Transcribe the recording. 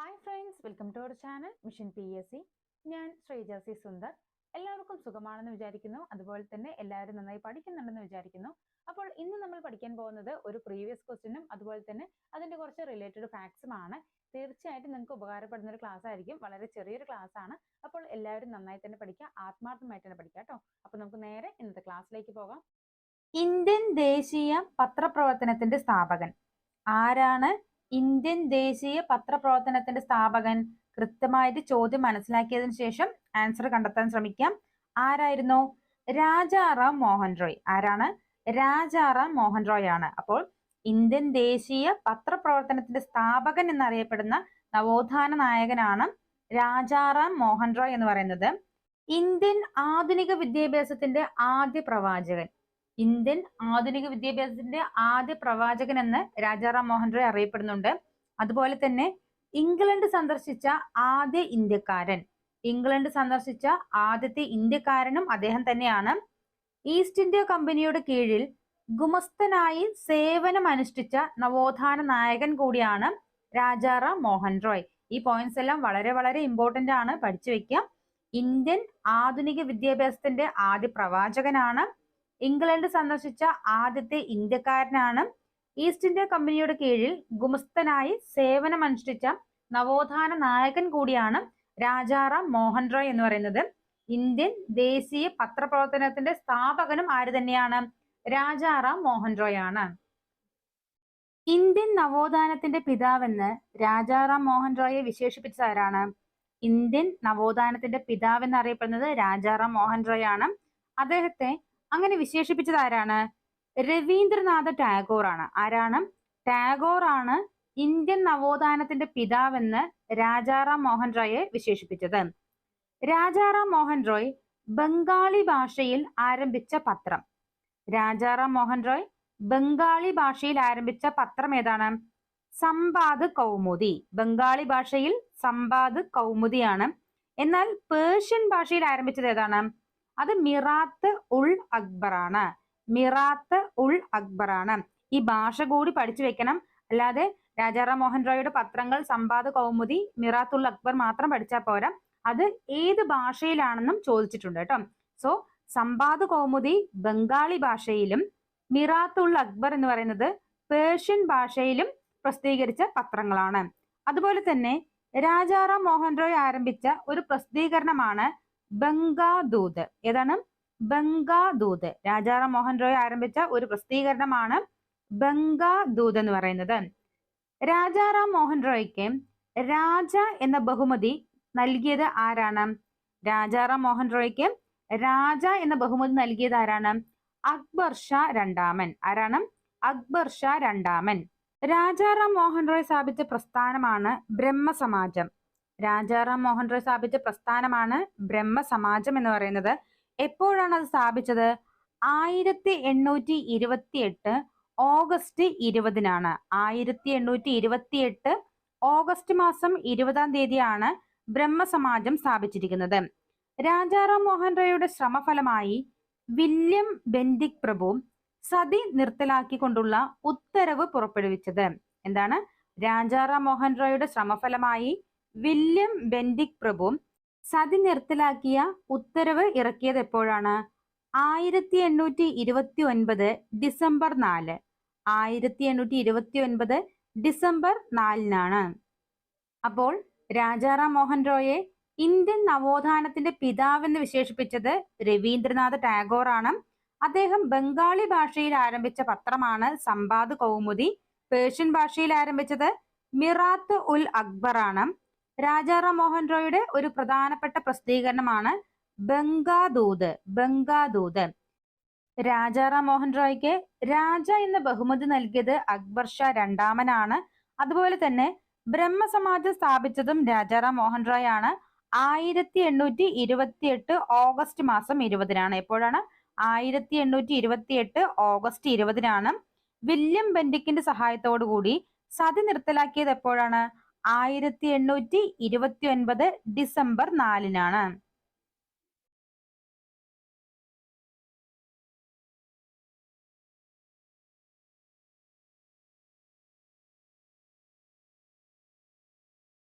Hi friends welcome to our channel mission P S C ഞാൻ Sreeja C Sundar. എല്ലാവർക്കും സുഖമാണെന്ന് വിചാരിക്കുന്നു. അതുപോലെ തന്നെ എല്ലാവരും നന്നായി പഠിക്കുന്നുണ്ടെന്ന് വിചാരിക്കുന്നു. അപ്പോൾ ഇന്ന് നമ്മൾ പഠിക്കാൻ പോകുന്നത് ഒരു പ്രീവിയസ് ക്വസ്റ്റ്യനും അതുപോലെ തന്നെ അതിന്റെ കുറച്ച് റിലേറ്റഡ് ഫാക്ട്സുമാണ് തീർച്ചയായിട്ടും നിങ്ങൾക്ക് ഉപകാരപ്പെടുന്ന ഒരു ക്ലാസ് ആയിരിക്കും. വളരെ ചെറിയൊരു ക്ലാസ് ആണ്. അപ്പോൾ എല്ലാവരും നന്നായി തന്നെ പഠിക്കുക. ആത്മാർത്ഥമായിട്ട് തന്നെ പഠിക്കുക കേട്ടോ. അപ്പോൾ നമുക്ക് നേരെ ഇന്നത്തെ ക്ലാസ്സിലേക്ക് പോകാം. ഇന്ത്യൻ ദേശീയ പത്രപ്രവർത്തനത്തിന്റെ സ്ഥാപകൻ ആരാണ്? ഇന്ത്യൻ ദേശീയ പത്രപ്രവർത്തനത്തിന്റെ സ്ഥാപകൻ കൃത്യമായിട്ട് ചോദ്യം മനസ്സിലാക്കിയതിനു ശേഷം ആൻസർ കണ്ടെത്താൻ ശ്രമിക്കാം. ആരായിരുന്നു? രാജാറാം മോഹൻ റോയ്. ആരാണ്? രാജാറാം മോഹൻ റോയ് ആണ്. അപ്പോൾ ഇന്ത്യൻ ദേശീയ പത്രപ്രവർത്തനത്തിന്റെ സ്ഥാപകൻ എന്നറിയപ്പെടുന്ന നവോത്ഥാന നായകനാണ് രാജാറാം മോഹൻ റോയ് എന്ന് പറയുന്നത്. ഇന്ത്യൻ ആധുനിക വിദ്യാഭ്യാസത്തിന്റെ ആദ്യ പ്രവാചകൻ. ഇന്ത്യൻ ആധുനിക വിദ്യാഭ്യാസത്തിന്റെ ആദ്യ പ്രവാചകൻ എന്ന് രാജാറാം മോഹൻ റോയ് അറിയപ്പെടുന്നുണ്ട്. അതുപോലെ തന്നെ ഇംഗ്ലണ്ട് സന്ദർശിച്ച ആദ്യ ഇന്ത്യക്കാരൻ ഇംഗ്ലണ്ട് സന്ദർശിച്ച ആദ്യത്തെ ഇന്ത്യക്കാരനും അദ്ദേഹം തന്നെയാണ്. ഈസ്റ്റ് ഇന്ത്യ കമ്പനിയുടെ കീഴിൽ ഗുമസ്തനായി സേവനം അനുഷ്ഠിച്ച നവോത്ഥാന നായകൻ കൂടിയാണ് രാജാറാം മോഹൻ റോയ്. ഈ പോയിന്റ്സ് എല്ലാം വളരെ വളരെ ഇമ്പോർട്ടന്റ് ആണ്. പഠിച്ചു വെക്കുക ഇന്ത്യൻ ആധുനിക വിദ്യാഭ്യാസത്തിന്റെ ആദ്യ പ്രവാചകനാണ് ഇംഗ്ലണ്ട് സന്ദർശിച്ച ആദ്യത്തെ ഇന്ത്യക്കാരനാണ്. ഈസ്റ്റ് ഇന്ത്യ കമ്പനിയുടെ കീഴിൽ ഗുമസ്തനായി സേവനമനുഷ്ഠിച്ച നവോത്ഥാന നായകൻ കൂടിയാണ് രാജാറാം മോഹൻ റോയ് എന്ന് പറയുന്നത്. ഇന്ത്യൻ ദേശീയ പത്രപ്രവർത്തനത്തിന്റെ സ്ഥാപകനും ആര് തന്നെയാണ്? രാജാറാം മോഹൻ റോയ് ആണ്. ഇന്ത്യൻ നവോത്ഥാനത്തിന്റെ പിതാവെന്ന് രാജാറാം മോഹൻ റോയെ വിശേഷിപ്പിച്ചത് ആരാണ്? ഇന്ത്യൻ നവോത്ഥാനത്തിന്റെ പിതാവ് എന്നറിയപ്പെടുന്നത് രാജാറാം മോഹൻ റോയ് ആണ്. അദ്ദേഹത്തെ അങ്ങനെ വിശേഷിപ്പിച്ചത് ആരാണ്? രവീന്ദ്രനാഥ ടാഗോർ ആണ് ആരാണ്? ടാഗോർ ആണ് ഇന്ത്യൻ നവോത്ഥാനത്തിന്റെ പിതാവെന്ന് രാജാറാം മോഹൻ റോയെ വിശേഷിപ്പിച്ചത്. രാജാറാം മോഹൻ റോയ് ബംഗാളി ഭാഷയിൽ ആരംഭിച്ച പത്രം. രാജാറാം മോഹൻ റോയ് ബംഗാളി ഭാഷയിൽ ആരംഭിച്ച പത്രം ഏതാണ്? സമ്പാദ് കൗമുദി. ബംഗാളി ഭാഷയിൽ സമ്പാദ് കൗമുദിയാണ്. എന്നാൽ പേർഷ്യൻ ഭാഷയിൽ ആരംഭിച്ചത് ഏതാണ്? അത് മിറാത്ത് ഉൾ അക്ബറാണ്. മിറാത്ത് ഉൾ അക്ബറാണ്. ഈ ഭാഷ കൂടി പഠിച്ചു വെക്കണം. അല്ലാതെ രാജാറാം മോഹൻ റോയുടെ പത്രങ്ങൾ സമ്പാദ കൗമുദി മിറാത്ത് ഉൽ അക്ബർ മാത്രം പഠിച്ചാൽ പോരാ. അത് ഏത് ഭാഷയിലാണെന്നും ചോദിച്ചിട്ടുണ്ട് കേട്ടോ. സോ സമ്പാദ കൗമുദി ബംഗാളി ഭാഷയിലും മിറാത്ത് ഉൽ അക്ബർ എന്ന് പറയുന്നത് പേർഷ്യൻ ഭാഷയിലും പ്രസിദ്ധീകരിച്ച പത്രങ്ങളാണ്. അതുപോലെ തന്നെ രാജാറാം മോഹൻ റോയ് ആരംഭിച്ച ഒരു പ്രസിദ്ധീകരണമാണ് ബംഗാദൂത്. ഏതാണ്? ബംഗാദൂത്. രാജാറാം മോഹൻ റോയ് ആരംഭിച്ച ഒരു പ്രസിദ്ധീകരണമാണ് ബംഗാദൂത് എന്ന് പറയുന്നത്. രാജാറാം മോഹൻ റോയ്ക്ക് രാജ എന്ന ബഹുമതി നൽകിയത് ആരാണ്? രാജാറാം മോഹൻ റോയ്ക്ക് രാജ എന്ന ബഹുമതി നൽകിയത് ആരാണ്? അക്ബർ ഷാ രണ്ടാമൻ. ആരാണ്? അക്ബർ ഷാ രണ്ടാമൻ. രാജാറാം മോഹൻ റോയ് സ്ഥാപിച്ച പ്രസ്ഥാനമാണ് ബ്രഹ്മസമാജം. രാജാറാം മോഹൻ റോയ് സ്ഥാപിച്ച പ്രസ്ഥാനമാണ് ബ്രഹ്മസമാജം എന്ന് പറയുന്നത്. എപ്പോഴാണ് അത് സ്ഥാപിച്ചത്? ആയിരത്തി എണ്ണൂറ്റി ഇരുപത്തി എട്ട് ഓഗസ്റ്റ് ഇരുപതിനാണ്. ആയിരത്തി എണ്ണൂറ്റി ഇരുപത്തി എട്ട് ഓഗസ്റ്റ് മാസം ഇരുപതാം തീയതിയാണ് ബ്രഹ്മസമാജം സ്ഥാപിച്ചിരിക്കുന്നത്. രാജാറാം മോഹൻ റോയുടെ ശ്രമഫലമായി വില്യം ബെൻഡിക് പ്രഭു സതി നിർത്തലാക്കിക്കൊണ്ടുള്ള ഉത്തരവ് പുറപ്പെടുവിച്ചത്. എന്താണ്? രാജാറാം മോഹൻ റോയുടെ ശ്രമഫലമായി വില്യം ബെൻഡിക് പ്രഭു സതി നിർത്തലാക്കിയ ഉത്തരവ് ഇറക്കിയത് എപ്പോഴാണ്? ആയിരത്തി എണ്ണൂറ്റി ഇരുപത്തി ഒൻപത് ഡിസംബർ നാല്. ആയിരത്തി എണ്ണൂറ്റി ഇരുപത്തി ഒൻപത് ഡിസംബർ നാലിനാണ്. അപ്പോൾ രാജാറാം മോഹൻ റോയെ ഇന്ത്യൻ നവോത്ഥാനത്തിന്റെ പിതാവെന്ന് വിശേഷിപ്പിച്ചത് രവീന്ദ്രനാഥ് ടാഗോർ ആണ് അദ്ദേഹം ബംഗാളി ഭാഷയിൽ ആരംഭിച്ച പത്രമാണ് സമ്പാദ് കൗമുദി. പേർഷ്യൻ ഭാഷയിൽ ആരംഭിച്ചത് മിറാത്ത് ഉൽ അക്ബർ ആണ് രാജാറാം മോഹൻ റോയുടെ ഒരു പ്രധാനപ്പെട്ട പ്രസിദ്ധീകരണമാണ് ബംഗാദൂത് ബംഗാദൂത്. രാജാറാം മോഹൻ റോയ്ക്ക് രാജ എന്ന ബഹുമതി നൽകിയത് അക്ബർ ഷാ രണ്ടാമനാണ്. അതുപോലെ തന്നെ ബ്രഹ്മസമാജം സ്ഥാപിച്ചതും രാജാറാം മോഹൻ റോയ് ആണ് ആയിരത്തി എണ്ണൂറ്റി ഇരുപത്തി എട്ട് ഓഗസ്റ്റ് മാസം ഇരുപതിനാണ്. എപ്പോഴാണ്? ആയിരത്തി എണ്ണൂറ്റി ഇരുപത്തി എട്ട് ഓഗസ്റ്റ് ഇരുപതിനാണ്. വില്യം ബെൻഡിക്കിന്റെ സഹായത്തോടു കൂടി സതി നിർത്തലാക്കിയത് എപ്പോഴാണ്? ആയിരത്തി എണ്ണൂറ്റി ഇരുപത്തി ഒൻപത് ഡിസംബർ നാലിനാണ്.